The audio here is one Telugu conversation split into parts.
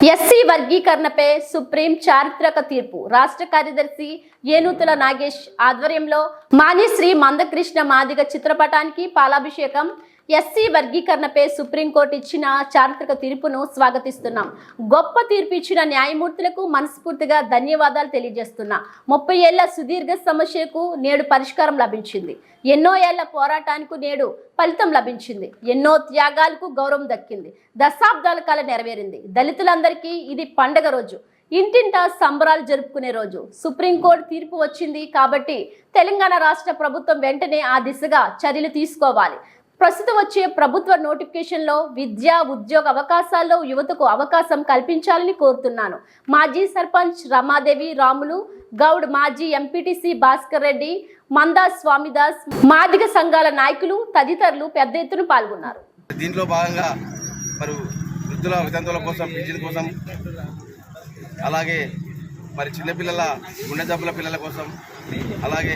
ఎస్సీ వర్గీకరణపై సుప్రీం చారిత్రక తీర్పు. రాష్ట్ర కార్యదర్శి ఏనూతుల నాగేష్ ఆధ్వర్యంలో మాన్యశ్రీ మందకృష్ణ మాదిగ చిత్రపటానికి పాలాభిషేకం ఎస్సీ వర్గీకరణపై సుప్రీంకోర్టు ఇచ్చిన చారిత్రక తీర్పును స్వాగతిస్తున్నాం. గొప్ప తీర్పు ఇచ్చిన న్యాయమూర్తులకు మనస్ఫూర్తిగా ధన్యవాదాలు తెలియజేస్తున్నా. ముప్పై ఏళ్ళ సుదీర్ఘ సమస్యకు నేడు పరిష్కారం లభించింది. ఎన్నో ఏళ్ళ పోరాటానికి నేడు ఫలితం లభించింది. ఎన్నో త్యాగాలకు గౌరవం దక్కింది. దశాబ్దాల కాలం నెరవేరింది. దళితులందరికీ ఇది పండగ రోజు. ఇంటింటా సంబరాలు జరుపుకునే రోజు. సుప్రీంకోర్టు తీర్పు వచ్చింది కాబట్టి తెలంగాణ రాష్ట్ర ప్రభుత్వం వెంటనే ఆ దిశగా చర్యలు తీసుకోవాలి. ప్రస్తుతం వచ్చే ప్రభుత్వ నోటిఫికేషన్లో విద్యా ఉద్యోగ అవకాశాల్లో యువతకు అవకాశం కల్పించాలని కోరుతున్నాను. మాజీ సర్పంచ్ రమాదేవి రాములు గౌడ్ మాజీ ఎంపీటీసీ భాస్కర్ రెడ్డి మందా స్వామిదాస్ మాదిగ సంఘాల నాయకులు తదితరులు పెద్ద ఎత్తున పాల్గొన్నారు. దీంట్లో భాగంగా మరి వృద్ధుల వితంతుల కోసం పింఛన్ కోసం అలాగే మరి చిన్నపిల్లల గుండె జబ్బుల పిల్లల కోసం అలాగే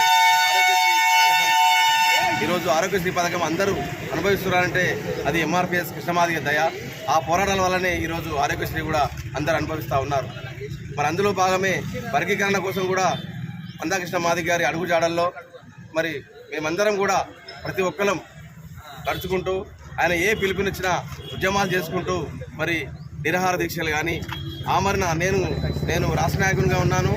ఈరోజు ఆరోగ్యశ్రీ పథకం అందరూ అనుభవిస్తున్నారంటే అది ఎంఆర్పిఎస్ కృష్ణమాదిగ దయ. ఆ పోరాటాల వల్లనే ఈరోజు ఆరోగ్యశ్రీ కూడా అందరూ అనుభవిస్తూ ఉన్నారు. మరి అందులో భాగమే వర్గీకరణ కోసం కూడా మందాకృష్ణ మాదిగ గారి అడుగుజాడల్లో మరి మేమందరం కూడా ప్రతి ఒక్కరం నడుచుకుంటూ ఆయన ఏ పిలుపునిచ్చినా ఉద్యమాలు చేసుకుంటూ మరి నిరాహార దీక్షలు కానీ ఆమరణ నేను నేను రాష్ట్ర నాయకునిగా ఉన్నాను.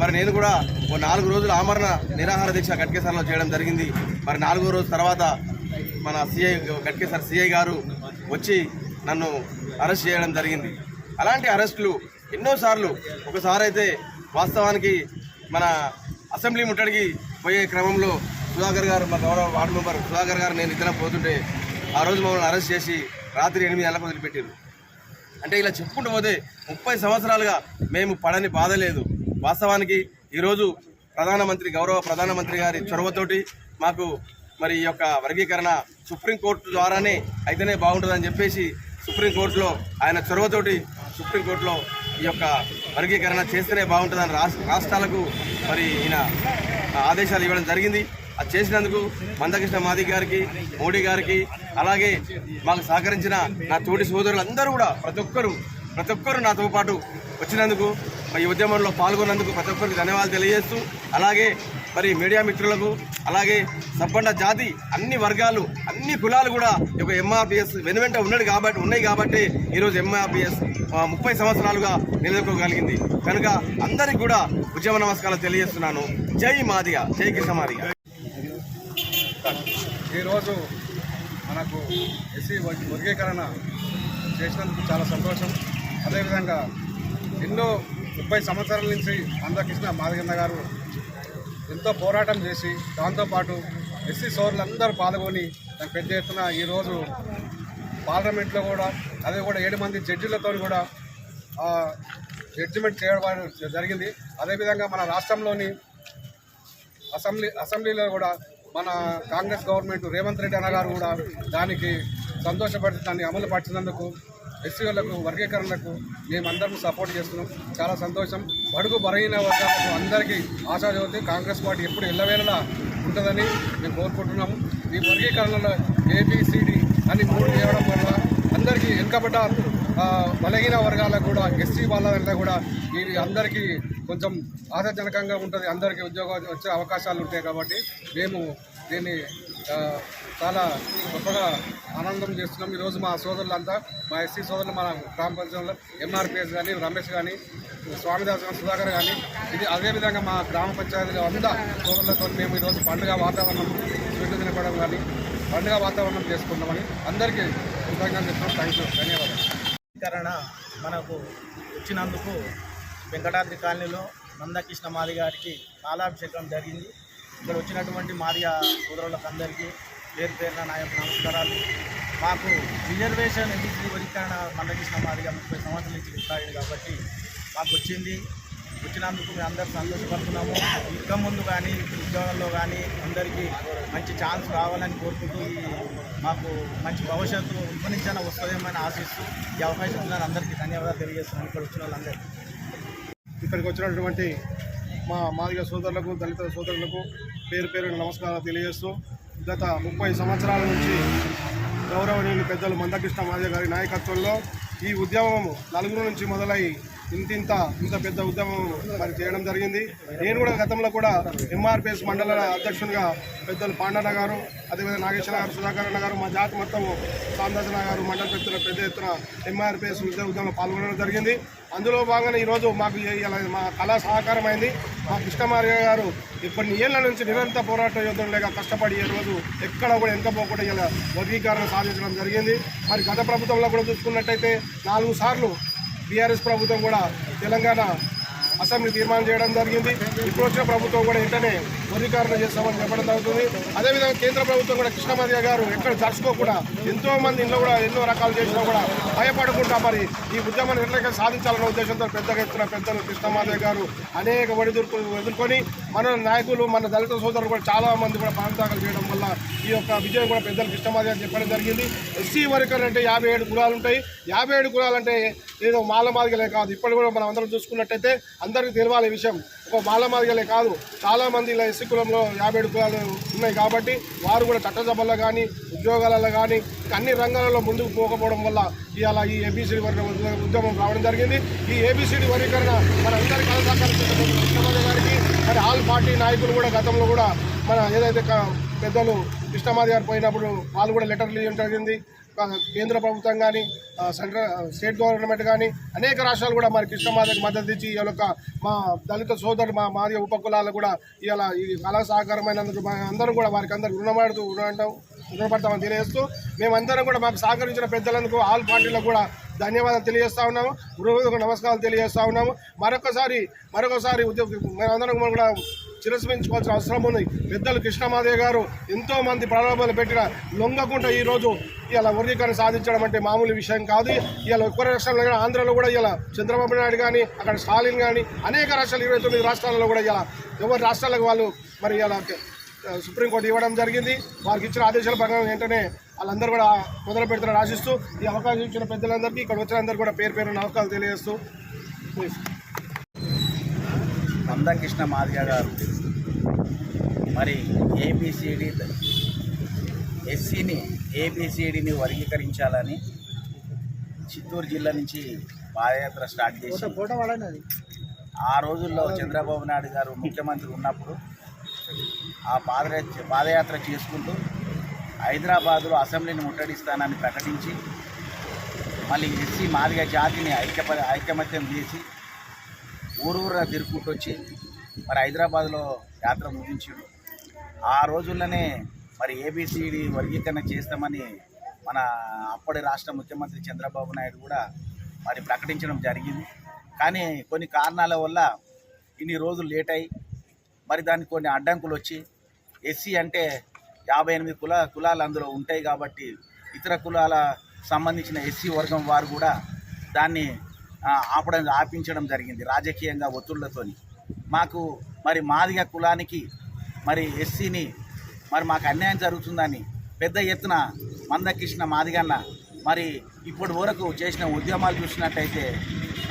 మరి నేను కూడా ఓ నాలుగు రోజులు ఆమరణ నిరాహార దీక్ష గట్కేసర్లో చేయడం జరిగింది. మరి నాలుగో రోజు తర్వాత మన సిఐ గట్కేసార్ సిఐ గారు వచ్చి నన్ను అరెస్ట్ చేయడం జరిగింది. అలాంటి అరెస్టులు ఎన్నోసార్లు ఒకసారి అయితే వాస్తవానికి మన అసెంబ్లీ ముట్టడికి పోయే క్రమంలో సుధాకర్ గారు మా గౌరవ వార్డు మెంబర్ సుధాకర్ గారు నేను ఇద్దరం పోతుంటే ఆ రోజు మమ్మల్ని అరెస్ట్ చేసి రాత్రి ఎనిమిది నెలలకు వదిలిపెట్టారు అంటే ఇలా చెప్పుకుంటూ పోతే ముప్పై సంవత్సరాలుగా మేము పడని బాధ లేదు. వాస్తవానికి ఈరోజు ప్రధానమంత్రి గౌరవ ప్రధానమంత్రి గారి చొరవతోటి మాకు మరి ఈ యొక్క వర్గీకరణ సుప్రీంకోర్టు ద్వారానే అయితేనే బాగుంటుందని చెప్పేసి సుప్రీంకోర్టులో ఆయన చొరవతోటి సుప్రీంకోర్టులో ఈ యొక్క వర్గీకరణ చేస్తేనే బాగుంటుందని రాష్ట్రాలకు మరి ఈయన ఆదేశాలు ఇవ్వడం జరిగింది. అది చేసినందుకు మందకృష్ణ మాది గారికి మోడీ గారికి అలాగే మాకు సహకరించిన నా తోటి సోదరులందరూ కూడా ప్రతి ఒక్కరు ప్రతి ఒక్కరు నాతో పాటు వచ్చినందుకు ఈ ఉద్యమంలో పాల్గొన్నందుకు ప్రతి ఒక్కరికి ధన్యవాదాలు తెలియజేస్తూ అలాగే మరి మీడియా మిత్రులకు అలాగే సబ్బండ జాతి అన్ని వర్గాలు అన్ని కులాలు కూడా ఒక ఎంఆర్పిఎస్ వెనువెంట ఉన్నది కాబట్టి ఉన్నాయి కాబట్టి ఈరోజు ఎంఆర్పిఎస్ ముప్పై సంవత్సరాలుగా నిలదొక్కగలిగింది. కనుక అందరికి కూడా ఉద్యమ నమస్కారాలు తెలియజేస్తున్నాను. జై మాదిగా జై కృష్ణ మాదిగా. ఈరోజు మనకు ఎస్సీ వర్గీకరణ చేసినందుకు చాలా సంతోషం. అదేవిధంగా ఎన్నో ముప్పై సంవత్సరాల నుంచి అందకృష్ణ మాదిగన్న గారు ఎంతో పోరాటం చేసి దాంతోపాటు ఎస్సీ సోదరులందరూ పాల్గొని దాని పెద్ద ఎత్తున ఈరోజు పార్లమెంట్లో కూడా అదే కూడా ఏడు మంది జడ్జిలతో కూడా జడ్జిమెంట్ చేయడం జరిగింది. అదేవిధంగా మన రాష్ట్రంలోని అసెంబ్లీ అసెంబ్లీలో కూడా మన కాంగ్రెస్ గవర్నమెంట్ రేవంత్ రెడ్డి అన్న గారు కూడా దానికి సంతోషపడి దాన్ని అమలు పరిచినందుకు ఎస్సీలకు వర్గీకరణకు మేమందరం సపోర్ట్ చేస్తున్నాం. చాలా సంతోషం. బడుగు బలహీన వర్గాలకు అందరికీ ఆశాజ్యోతి కాంగ్రెస్ పార్టీ ఎప్పుడు ఎల్లవేళలా ఉంటుందని మేము కోరుకుంటున్నాము. ఈ వర్గీకరణలో ఏబిసిడి అని మూడు చేయడం వల్ల అందరికీ వెనుకబడ్డ బలహీన వర్గాలకు కూడా ఎస్సీ వాళ్ళంతా కూడా ఇది అందరికీ కొంచెం ఆశాజనకంగా ఉంటుంది. అందరికీ ఉద్యోగం వచ్చే అవకాశాలు ఉంటాయి కాబట్టి మేము దీన్ని చాలా గొప్పగా ఆనందం చేస్తున్నాం. ఈరోజు మా సోదరులంతా మా ఎస్సీ సోదరులు మన గ్రామ పంచాయతీలో ఎంఆర్పిఎస్ కానీ రమేష్ కానీ స్వామిదాస్ కానీ సుధాకర్ కానీ ఇది అదేవిధంగా మా గ్రామ పంచాయతీలో అంతా సోదరులతో మేము ఈరోజు పండుగ వాతావరణం స్వీట్లు తినపడం కానీ పండుగ వాతావరణం చేసుకుంటామని అందరికీ కృతజ్ఞతలు చెప్తున్నాం. Thank you. ధన్యవాదాలు. మనకు వచ్చినందుకు వెంకటాద్రి కాలనీలో నందకృష్ణ మాది గారికి పాలాభిషేకం జరిగింది. ఇక్కడ వచ్చినటువంటి మాదిగ సోదరులకు అందరికీ పేరు పేరున నా యొక్క నమస్కారాలు. మాకు రిజర్వేషన్ ఎందుకు వర్గీకరణ మందకృష్ణ మాదిగా ముప్పై సంవత్సరాల నుంచి ఇస్తాడు కాబట్టి మాకు వచ్చింది. వచ్చినందుకు మేము అందరూ సంతోషపడుతున్నాము. ఇంకా ముందు కానీ ఉద్యోగంలో కానీ అందరికీ మంచి ఛాన్స్ రావాలని కోరుకుంటూ మాకు మంచి భవిష్యత్తు ఉపనించన వస్తుందేమని ఆశిస్తూ ఈ అవకాశం ఉందని అందరికీ ధన్యవాదాలు తెలియజేస్తున్నాను. ఇక్కడ వచ్చిన వాళ్ళందరికీ ఇక్కడికి వచ్చినటువంటి మా మాదిగ సోదరులకు దళిత సోదరులకు పేరు పేరు నమస్కారాలు తెలియజేస్తూ గత ముప్పై సంవత్సరాల నుంచి గౌరవనీయులు పెద్దలు మందకృష్ణ మాదిగ గారి నాయకత్వంలో ఈ ఉద్యమం నలుగురు నుంచి మొదలై ఇంతింత ఇంత పెద్ద ఉద్యమం మరి చేయడం జరిగింది. నేను కూడా గతంలో కూడా ఎంఆర్పిఎస్ మండల అధ్యక్షునిగా పెద్దలు పాండన్న గారు అదేవిధంగా నాగేశ్వర గారు సుధాకర్ అన్న గారు మా జాతి మొత్తం సాందాసన గారు మండల పెద్దల పెద్ద ఎత్తున ఎంఆర్పిఎస్ విద్యా ఉద్యమంలో పాల్గొనడం జరిగింది. అందులో భాగంగా ఈరోజు మాకు ఇలా మా కళా సహకారం అయింది మా కృష్ణమార్య గారు ఇప్పటి ఏళ్ళ నుంచి నిరంతర పోరాట యోధులుగా కష్టపడి ఈ రోజు ఎక్కడ కూడా ఎంత పోకుండా ఇలా వర్గీకరణ సాధించడం జరిగింది. మరి గత ప్రభుత్వంలో కూడా చూసుకున్నట్టయితే నాలుగు సార్లు బీఆర్ఎస్ ప్రభుత్వం కూడా తెలంగాణ అసెంబ్లీ తీర్మానం చేయడం జరిగింది. ఇప్పుడు వచ్చిన ప్రభుత్వం కూడా వెంటనే వర్గీకరణ చేస్తామని చెప్పడం జరుగుతుంది. అదేవిధంగా కేంద్ర ప్రభుత్వం కూడా కృష్ణమాదిగ గారు ఎక్కడ జరుచుకోకుండా ఎంతో మంది ఇంట్లో కూడా ఎన్నో రకాలు చేసినా కూడా భయపడకుండా మరి ఈ ఉద్యమాన్ని ఎట్లయితే సాధించాలన్న ఉద్దేశంతో పెద్దగా ఎత్తున పెద్దలు కృష్ణమాదిగ గారు అనేక ఒడిదుడుకులు ఎదుర్కొని మన నాయకులు మన దళిత సోదరులు కూడా చాలా మంది కూడా ప్రాంతాలు చేయడం వల్ల ఈ యొక్క విజయం కూడా పెద్దలు కృష్ణమాదిగ గారు చెప్పడం జరిగింది. ఎస్సీ వర్గర్ అంటే యాభై ఏడు కులాలు ఉంటాయి. యాభై ఏడు కులాలంటే అంటే మాల మాలమాదిగలే కాదు. ఇప్పటి కూడా మనం అందరం చూసుకున్నట్టయితే అందరికీ తెలియాలి విషయం. ఒక మాలమాదిగలే కాదు. చాలా మంది ఇలా ఎస్సీ కులంలో యాభై ఏడు కులాలు ఉన్నాయి కాబట్టి వారు కూడా చట్టసభల్లో కానీ ఉద్యోగాలలో కానీ అన్ని రంగాలలో ముందుకు పోకపోవడం వల్ల ఇవాళ ఈ ఏబీసీడీ వర్గ ఉద్యమం రావడం జరిగింది. ఈ ఏబీసీడీ వర్గీకరణ మన అందరి కళాశాల గారికి మరి ఆల్ పార్టీ నాయకులు కూడా గతంలో కూడా మన ఏదైతే పెద్దలు కృష్ణమాది గారు పోయినప్పుడు వాళ్ళు కూడా లెటర్లు ఇవ్వడం జరిగింది. కేంద్ర ప్రభుత్వం కానీ సెంట్రల్ స్టేట్ గవర్నమెంట్ కానీ అనేక రాష్ట్రాలు కూడా మరి కృష్ణమాదకి మద్దతు ఇచ్చి ఈ యొక్క మా దళిత సోదరుడు మా మాదిగ ఉపకులాలు కూడా ఇలా ఈ కళా సహకారమైనందుకు అందరూ కూడా వారికి అందరూ రుణమాడుతూ రుణపడతామని తెలియజేస్తూ మేమందరం కూడా మాకు సహకరించిన పెద్దలందుకు ఆల్ పార్టీలకు కూడా ధన్యవాదాలు తెలియజేస్తా ఉన్నాము. గృహ నమస్కారాలు తెలియజేస్తా ఉన్నాము. మరొకసారి మరొకసారి ఉద్యోగ కూడా చిరస్మరించుకోవాల్సిన అవసరం ఉంది. పెద్దలు కృష్ణమాదేవ్ గారు ఎంతోమంది ప్రారంభాలు పెట్టిన లొంగకుండా ఈ రోజు ఇలా వర్గీకరణ సాధించడం అంటే మామూలు విషయం కాదు. ఇలా ఒక్క రాష్ట్రంలో కానీ ఆంధ్రలో కూడా ఇలా చంద్రబాబు నాయుడు కానీ అక్కడ స్టాలిన్ కానీ అనేక రాష్ట్రాలు ఇరవై తొమ్మిది రాష్ట్రాలలో కూడా ఇలా ఎవరి రాష్ట్రాలకు వాళ్ళు మరి ఇలా సుప్రీంకోర్టు ఇవ్వడం జరిగింది. వారికి ఇచ్చిన ఆదేశాల ప్రకారం వెంటనే వాళ్ళందరూ కూడా మొదలు పెడతారని ఆశిస్తూ ఈ అవకాశం ఇచ్చిన పెద్దలందరికీ ఇక్కడ వచ్చిన అందరికీ కూడా పేరు పేరు నమస్కారాలు తెలియజేస్తూ మందకృష్ణ మాదిగ గారు. మరి ఏబిసిడి ఎస్సీని ఏబిసిడిని వర్గీకరించాలని చిత్తూరు జిల్లా నుంచి పాదయాత్ర స్టార్ట్ చేసి ఆ రోజుల్లో చంద్రబాబు నాయుడు గారు ముఖ్యమంత్రి ఉన్నప్పుడు ఆ పాదయాత్ర పాదయాత్ర చేసుకుంటూ హైదరాబాదులో అసెంబ్లీని ముట్టడిస్తానని ప్రకటించి మళ్ళీ ఎస్సీ మాదిగ జాతిని ఐక్యప ఐకమత్యం చేసి ఊరూరా తిరుక్కుంటూ వచ్చి మరి హైదరాబాద్లో యాత్ర ముగించాడు. ఆ రోజుల్లోనే మరి ఏబిసిడి వర్గీకరణ చేస్తామని మన అప్పటి రాష్ట్ర ముఖ్యమంత్రి చంద్రబాబు నాయుడు కూడా మరి ప్రకటించడం జరిగింది. కానీ కొన్ని కారణాల వల్ల ఇన్ని రోజులు లేట్ అయ్యి మరి దానికి కొన్ని అడ్డంకులు వచ్చి ఎస్సీ అంటే యాభై ఎనిమిది కుల కులాలు అందులో ఉంటాయి కాబట్టి ఇతర కులాల సంబంధించిన ఎస్సీ వర్గం వారు కూడా దాన్ని ఆపడం ఆపించడం జరిగింది రాజకీయంగా ఒత్తిళ్ళతో మాకు మరి మాదిగ కులానికి మరి ఎస్సీని మరి మాకు అన్యాయం జరుగుతుందని పెద్ద ఎత్తున మందకృష్ణ మాదిగన్న మరి ఇప్పటి వరకు చేసిన ఉద్యమాలు చూసినట్టయితే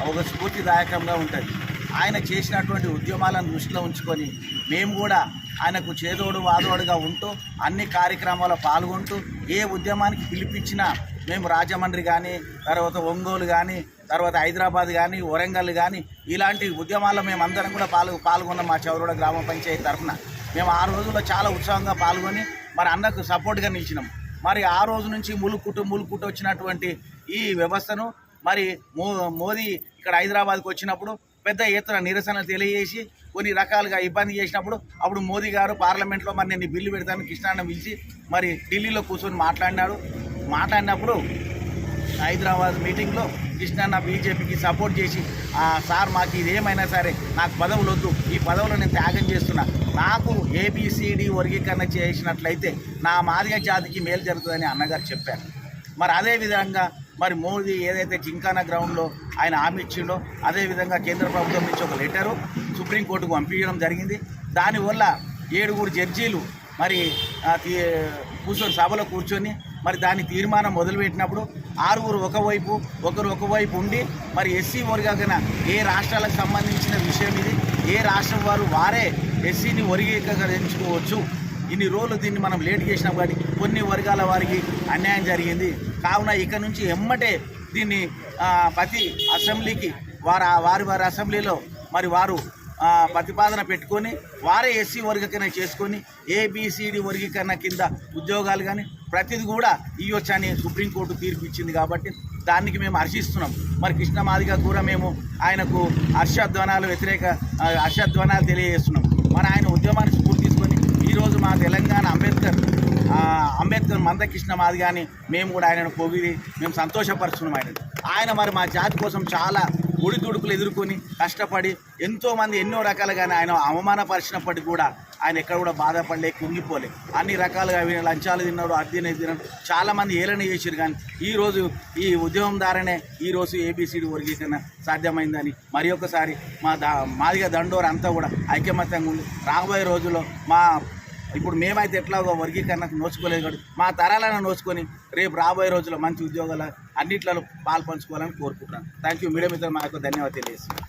ఒక స్ఫూర్తిదాయకంగా ఉంటుంది. ఆయన చేసినటువంటి ఉద్యమాలను దృష్టిలో ఉంచుకొని మేము కూడా ఆయనకు చేదోడు వాదోడుగా ఉంటూ అన్ని కార్యక్రమాల్లో పాల్గొంటూ ఏ ఉద్యమానికి పిలిపించినా మేము రాజమండ్రి కానీ తర్వాత ఒంగోలు కానీ తర్వాత హైదరాబాద్ కానీ వరంగల్ కానీ ఇలాంటి ఉద్యమాల్లో మేము అందరం కూడా పాల్గొ పాల్గొన్నాం మా చౌరోడ గ్రామ పంచాయతీ తరఫున. మేము ఆ రోజుల్లో చాలా ఉత్సాహంగా పాల్గొని మరి అన్నకు సపోర్ట్గా నిలిచినాం. మరి ఆ రోజు నుంచి ములుక్కుట్టు ములుక్కుట్టు వచ్చినటువంటి ఈ వ్యవస్థను మరి మో మోదీ ఇక్కడ హైదరాబాద్కి వచ్చినప్పుడు పెద్ద ఎత్తున నిరసన తెలియజేసి కొన్ని రకాలుగా ఇబ్బంది చేసినప్పుడు అప్పుడు మోదీ గారు పార్లమెంట్లో మరి నేను బిల్లు పెడతాను కృష్ణాన్న పిలిచి మరి ఢిల్లీలో కూర్చొని మాట్లాడినాడు. మాట్లాడినప్పుడు హైదరాబాద్ మీటింగ్లో కృష్ణన్న బీజేపీకి సపోర్ట్ చేసి సార్ మాకు ఇది ఏమైనా సరే నాకు పదవులు వద్దు ఈ పదవులు నేను త్యాగం చేస్తున్నా. నాకు ఏబిసిడి వర్గీకరణ చేసినట్లయితే నా మాదిగ జాతికి మేలు జరుగుతుందని అన్నగారు చెప్పారు. మరి అదే విధంగా మరి మోదీ ఏదైతే జింకానా గ్రౌండ్లో ఆయన హామీ ఇచ్చిండో అదేవిధంగా కేంద్ర ప్రభుత్వం నుంచి ఒక లెటరు సుప్రీంకోర్టుకు పంపించడం జరిగింది. దానివల్ల ఏడుగురు జడ్జీలు మరి తీ- కూర్చొని సభలో కూర్చొని మరి దాని తీర్మానం మొదలుపెట్టినప్పుడు ఆరుగురు ఒకవైపు ఒకరు ఒకవైపు ఉండి మరి ఎస్సీ వర్గాకన ఏ రాష్ట్రాలకు సంబంధించిన విషయం ఇది? ఏ రాష్ట్రం వారు వారే ఎస్సీని వర్గీకరించుకోవచ్చు ఇన్ని రోజులు దీన్ని మనం లేట్ చేసినాం కానీ కొన్ని వర్గాల వారికి అన్యాయం జరిగింది. కావున ఇక నుంచి ఎమ్మటే దీన్ని ప్రతి అసెంబ్లీకి వారు వారి వారి అసెంబ్లీలో మరి వారు ప్రతిపాదన పెట్టుకొని వారే ఎస్సీ వర్గీకరణ చేసుకొని ఏబిసిడి వర్గీకరణ కింద ఉద్యోగాలు కానీ ప్రతిది కూడా ఇవ్వచ్చు అని సుప్రీంకోర్టు తీర్పు ఇచ్చింది కాబట్టి దానికి మేము హర్షిస్తున్నాం. మరి కృష్ణ మాదిగ కూడా మేము ఆయనకు హర్షధ్వనాలు వ్యతిరేక హర్షధ్వనాలు తెలియజేస్తున్నాం. మరి ఆయన ఉద్యమాన్ని స్ఫూర్తి తీసుకొని ఈరోజు మా తెలంగాణ అంబేద్కర్ ఆ, అంబేద్కర్ మందకృష్ణ మాది కానీ మేము కూడా ఆయనను పొగిడి మేము సంతోషపరుస్తున్నాం ఆయన. ఆయన మరి మా జాతి కోసం చాలా ఒడిదుడుకులు ఎదుర్కొని కష్టపడి ఎంతోమంది ఎన్నో రకాలుగానే ఆయన అవమానపరిచినప్పటికీ కూడా ఆయన ఎక్కడ కూడా బాధపడలే కుంగిపోలే. అన్ని రకాలుగా ఆయన లంచాలు తిన్నాడు అద్దెనే తిన్నాడు. చాలామంది ఏలన చేశారు కానీ ఈరోజు ఈ ఉద్యమం ద్వారానే ఈరోజు ఏబిసిడి వర్గీకరణ సాధ్యమైందని మరి ఒకసారి మా దా మాదిగా దండోరు అంతా కూడా ఐకమత్యంగా ఉంది రాబోయే రోజుల్లో మా ఇప్పుడు మేమైతే ఎట్లాగో వర్గీకరణకు నోచుకోలేదు కాబట్టి మా తరాలను నోచుకొని రేపు రాబోయే రోజుల్లో మంచి ఉద్యోగాలు అన్నిట్లలో పాల్పంచుకోవాలని కోరుకుంటున్నాను. థ్యాంక్ యూ మీడియా మిత్రులు మా యొక్క ధన్యవాదాలు తెలియజేస్తున్నాను.